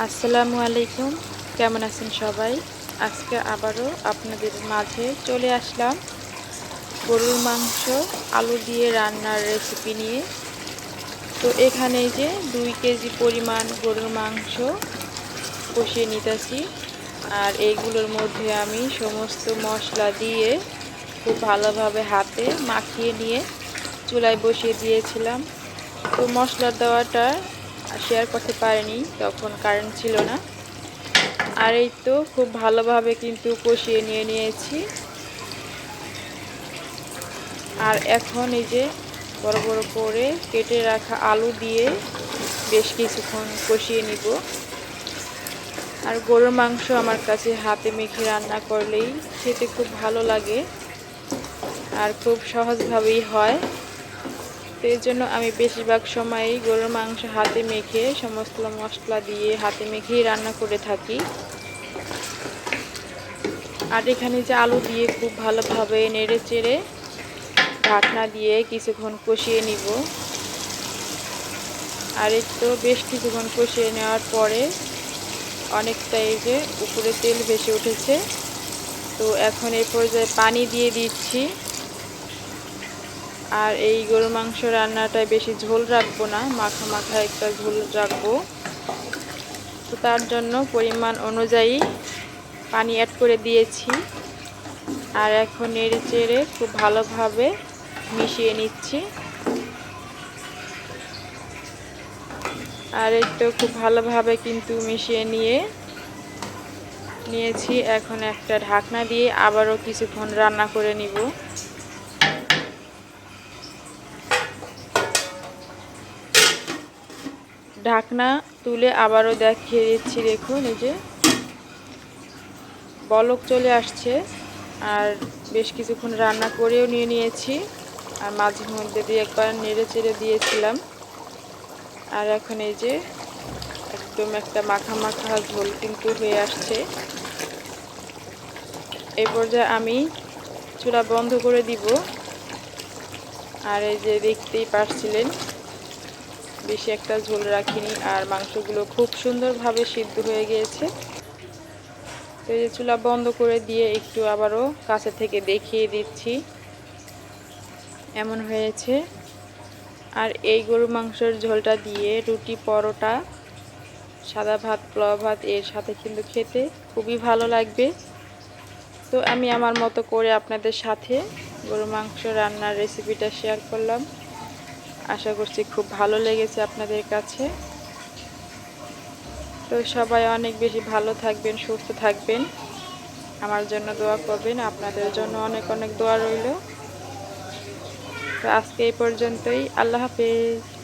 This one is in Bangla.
আসসালামু আলাইকুম। কেমন আছেন সবাই? আজকে আবারও আপনাদের মাঝে চলে আসলাম গরুর মাংস, আলু দিয়ে রান্নার রেসিপি নিয়ে। তো এখানে যে দুই কেজি পরিমাণ গরুর মাংস কষিয়ে নিতেছি। আর এইগুলোর মধ্যে আমি সমস্ত মশলা দিয়ে খুব ভালোভাবে হাতে মাখিয়ে নিয়ে চুলায় বসিয়ে দিয়েছিলাম। তো মশলা দেওয়াটা শেয়ার করতে পারিনি, তখন কারেন্ট ছিল না। আর এই তো খুব ভালোভাবে কিন্তু কষিয়ে নিয়ে নিয়েছি। আর এখন এই যে বড় বড় করে কেটে রাখা আলু দিয়ে বেশ কিছুক্ষণ কষিয়ে নিব। আর গরুর মাংস আমার কাছে হাতে মেখে রান্না করলেই খেতে খুব ভালো লাগে। আর খুব সহজভাবেই হয়। তো এর জন্য আমি বেশিরভাগ সময়ই গরুর মাংস হাতে মেখে সমস্ত মশলা দিয়ে হাতে মেখেই রান্না করে থাকি। আর এখানে যে আলু দিয়ে খুব ভালোভাবে নেড়ে চেড়ে ঢাকনা দিয়ে কিছুক্ষণ কষিয়ে নিব। আর একটু বেশ কিছুক্ষণ কষিয়ে নেওয়ার পরে অনেকটা এই যে উপরে তেল ভেসে উঠেছে। তো এখন এই পর্যায়ে পানি দিয়ে দিচ্ছি। আর এই গরু মাংস রান্নাটায় বেশি ঝোল রাখব না, মাখা মাখা একটা ঝোল রাখব। তো তার জন্য পরিমাণ অনুযায়ী পানি অ্যাড করে দিয়েছি। আর এখন নেড়ে চেড়ে খুব ভালোভাবে মিশিয়ে নিচ্ছি। আর একটু খুব ভালোভাবে কিন্তু মিশিয়ে নিয়ে নিয়েছি। এখন একটা ঢাকনা দিয়ে আবারও কিছুক্ষণ রান্না করে নিব। ঢাকনা তুলে আবারও দেখিয়ে দিচ্ছি, দেখুন, এই যে বলক চলে আসছে আর বেশ কিছুক্ষণ রান্না করেও নিয়ে নিয়েছি আর মাঝে মধ্যে দিয়ে একবার নেড়ে চেড়ে দিয়েছিলাম। আর এখন এই যে একদম একটা মাখা মাখা ঝোল কিন্তু হয়ে আসছে। এই পর্যায়ে আমি চূড়া বন্ধ করে দিব। আর এই যে দেখতেই পারছিলেন বেশি একটা ঝোল রাখিনি আর মাংসগুলো খুব সুন্দরভাবে সিদ্ধ হয়ে গিয়েছে। তো এই চুলা বন্ধ করে দিয়ে একটু আবারও কাছে থেকে দেখিয়ে দিচ্ছি। এমন হয়েছে। আর এই গরু মাংসের ঝোলটা দিয়ে রুটি, পরোটা, সাদা ভাত, পোলাও ভাত, এর সাথে কিন্তু খেতে খুবই ভালো লাগবে। তো আমি আমার মতো করে আপনাদের সাথে গরু মাংস রান্নার রেসিপিটা শেয়ার করলাম। আশা করছি খুব ভালো লেগেছে আপনাদের কাছে। তো সবাই অনেক বেশি ভালো থাকবেন, সুস্থ থাকবেন। আমার জন্য দোয়া করবেন, আপনাদের জন্য অনেক অনেক দোয়া রইল। তো আজকে এই পর্যন্তই। আল্লাহ হাফেজ।